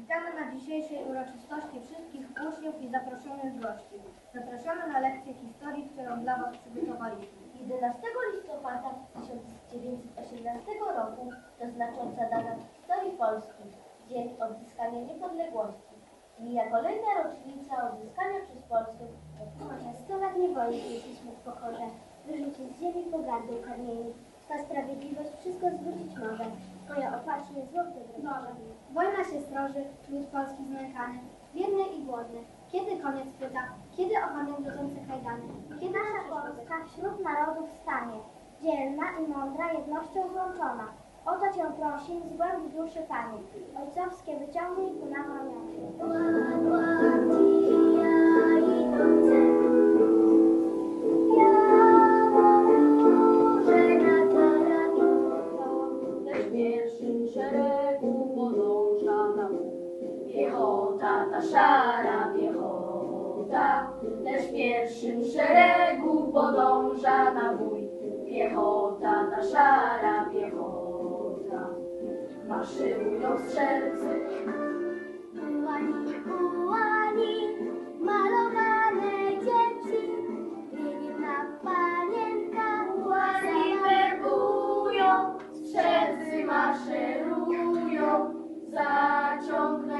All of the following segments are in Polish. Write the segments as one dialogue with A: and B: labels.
A: Witamy na dzisiejszej uroczystości wszystkich uczniów i zaproszonych gości. Zapraszamy na lekcję historii, którą dla Was przygotowaliśmy.
B: 11 listopada 1918 roku to znacząca data w historii Polski, dzień odzyskania niepodległości. Mija kolejna rocznica odzyskania przez Polskę
C: Chociaż 100 lat niewoli jesteśmy w pokorze, wyrzucić z ziemi pogardę kamieni. Twa sprawiedliwość wszystko zwrócić może, Twoja opatrzność złoto drożdża.
A: Wojna się stroży, lud polski znękany, biedny i głodny. Kiedy koniec pyta, kiedy opamią wrzucące kajdany? Kiedy nasza Polska
C: wśród narodów stanie, dzielna i mądra, jednością złączona. O to Cię prosi z głębi duszy Panie, ojcowskie wyciągnij ku nam ramiona.
D: Piechota, ta szara piechota, lecz w pierwszym szeregu podąża na bój. Piechota, ta szara piechota, maszerują strzelcy.
C: Ułani, ułani, malowane dzieci, piękna panienka,
D: ułani werbują, strzelcy maszerują, zaciągnę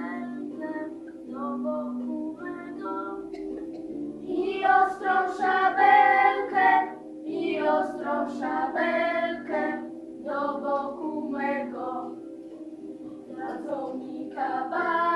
D: Song Kikabah